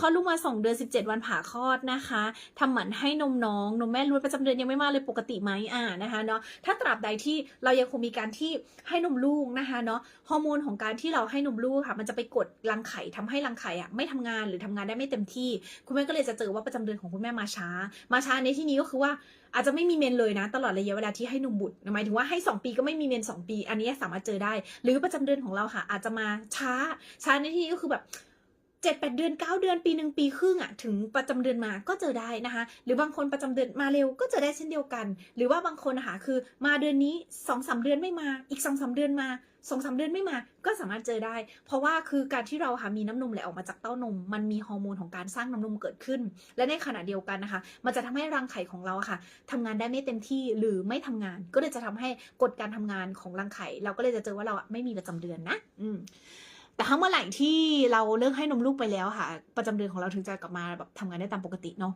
คลอดลูกมา 2 เดือน 17 วันผ่าคลอดนะคะทำหมันให้นมน้องนมแม่ล้วนประจำเดือนยังไม่มาเลยปกติไหมอ่านะคะเนาะถ้าตราบใดที่เรายังคงมีการที่ให้นมลูกนะคะเนาะฮอร์โมนของการที่เราให้นมลูกค่ะ มันจะไปกดรังไข่ทำให้รังไข่อะไม่ทำงานหรือทำงานได้ไม่เต็มที่ คุณแม่ก็เลยจะเจอว่าประจำเดือนของคุณแม่มาช้า มาช้าในที่นี้ก็คือว่าอาจจะไม่มีเมนเลยนะ ตลอดระยะเวลาที่ให้นมบุตรหมายถึงว่าให้ 2 ปีก็ไม่มีเมน 2 ปี อันนี้สามารถเจอได้ หรือประจำเดือนของเราค่ะ อาจจะมาช้าช้าในที่นี้ก็คือแบบ เจ็ดแปดเดือนเก้าเดือนปีหนึ่งปีครึ่งอะถึงประจำเดือนมาก็เจอได้นะคะ หรือบางคนประจำเดือนมาเร็วก็เจอได้เช่นเดียวกัน หรือว่าบางคนนะคะคือมาเดือนนี้สองสามเดือนไม่มา อีกสองสามเดือนมาสองสามเดือนไม่มาก็สามารถเจอได้ เพราะว่าคือการที่เราค่ะมีน้ำนมไหลออกมาจากเต้านม มันมีฮอร์โมนของการสร้างน้ำนมเกิดขึ้น และในขณะเดียวกันนะคะ มันจะทำให้รังไข่ของเราค่ะทำงานได้ไม่เต็มที่หรือไม่ทำงาน ก็เลยจะทำให้กฎการทำงานของรังไข่ เราก็เลยจะเจอว่าเราไม่มีประจำเดือนนะ อืม แต่ถ้าเมื่อไหร่ที่เราเลิกให้นมลูกไปแล้วค่ะ ประจำเดือนของเราถึงจะกลับมาแบบทำงานได้ตามปกติเนาะ